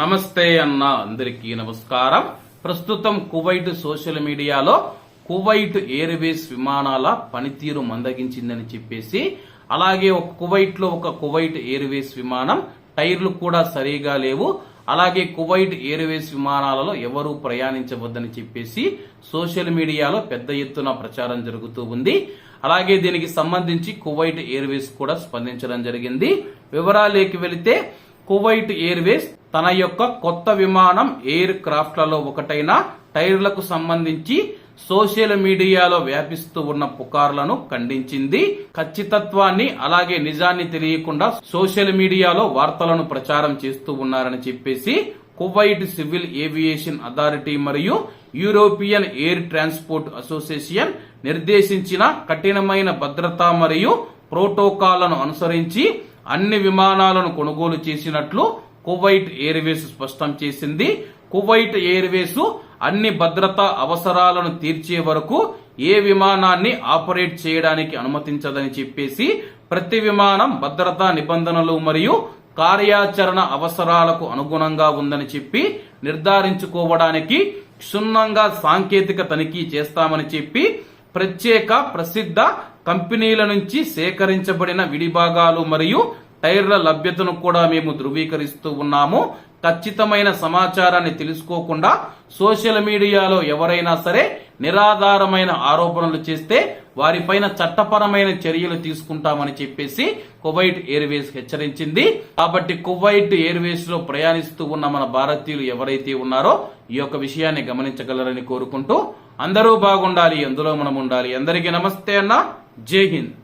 నమస్తే అన్న అందరికీ నమస్కారం. ప్రస్తుతం కువైట్ సోషల్ మీడియాలో కువైట్ ఎయిర్వేస్ విమానాల పనితీరు మందగించిందని చెప్పేసి అలాగే ఒక కువైట్లో ఒక కువైట్ ఎయిర్వేస్ విమానం టైర్లు కూడా సరిగా లేవు. అలాగే కువైట్ ఎయిర్వేస్ విమానాలలో ఎవరూ ప్రయాణించవద్దని చెప్పేసి సోషల్ మీడియాలో పెద్ద ఎత్తున ప్రచారం జరుగుతూ ఉంది. అలాగే దీనికి సంబంధించి కువైట్ ఎయిర్వేస్ కూడా స్పందించడం జరిగింది. వివరాలేకి వెళితే కువైట్ ఎయిర్వేస్ తన యొక్క కొత్త విమానం ఎయిర్ క్రాఫ్ట్లలో ఒకటైన టైర్లకు సంబంధించి సోషల్ మీడియాలో వ్యాపిస్తూ ఉన్న పుకార్లను ఖండించింది. ఖచ్చితత్వాన్ని అలాగే నిజాన్ని తెలియకుండా సోషల్ మీడియాలో వార్తలను ప్రచారం చేస్తూ ఉన్నారని చెప్పేసి కువైట్ సివిల్ ఏవియేషన్ అథారిటీ మరియు యూరోపియన్ ఎయిర్ ట్రాన్స్పోర్ట్ అసోసియేషన్ నిర్దేశించిన కఠినమైన భద్రత మరియు ప్రోటోకాల్లను అనుసరించి అన్ని విమానాలను కొనుగోలు చేసినట్లు కువైట్ ఎయిర్వేస్ స్పష్టం చేసింది. కువైట్ ఎయిర్వేస్ అన్ని భద్రతా అవసరాలను తీర్చే వరకు ఏ విమానాన్ని ఆపరేట్ చేయడానికి అనుమతించదని చెప్పేసి ప్రతి విమానం భద్రతా నిబంధనలు మరియు కార్యాచరణ అవసరాలకు అనుగుణంగా ఉందని చెప్పి నిర్ధారించుకోవడానికి క్షుణ్ణంగా సాంకేతిక తనిఖీ చేస్తామని చెప్పి ప్రత్యేక ప్రసిద్ధ కంపెనీల నుంచి సేకరించబడిన విడిభాగాలు మరియు టైర్ల లభ్యతను కూడా మేము ధృవీకరిస్తూ ఉన్నాము. ఖచ్చితమైన సమాచారాన్ని తెలుసుకోకుండా సోషల్ మీడియాలో ఎవరైనా సరే నిరాధారమైన ఆరోపణలు చేస్తే వారిపైన చట్టపరమైన చర్యలు తీసుకుంటామని చెప్పేసి కువైట్ ఎయిర్వేస్ హెచ్చరించింది. కాబట్టి కువైట్ ఎయిర్వేస్లో ప్రయాణిస్తూ ఉన్న మన భారతీయులు ఎవరైతే ఉన్నారో ఈ యొక్క విషయాన్ని గమనించగలరని కోరుకుంటూ అందరూ బాగుండాలి అందులో మనం ఉండాలి. అందరికీ నమస్తే అన్న. జై హింద్.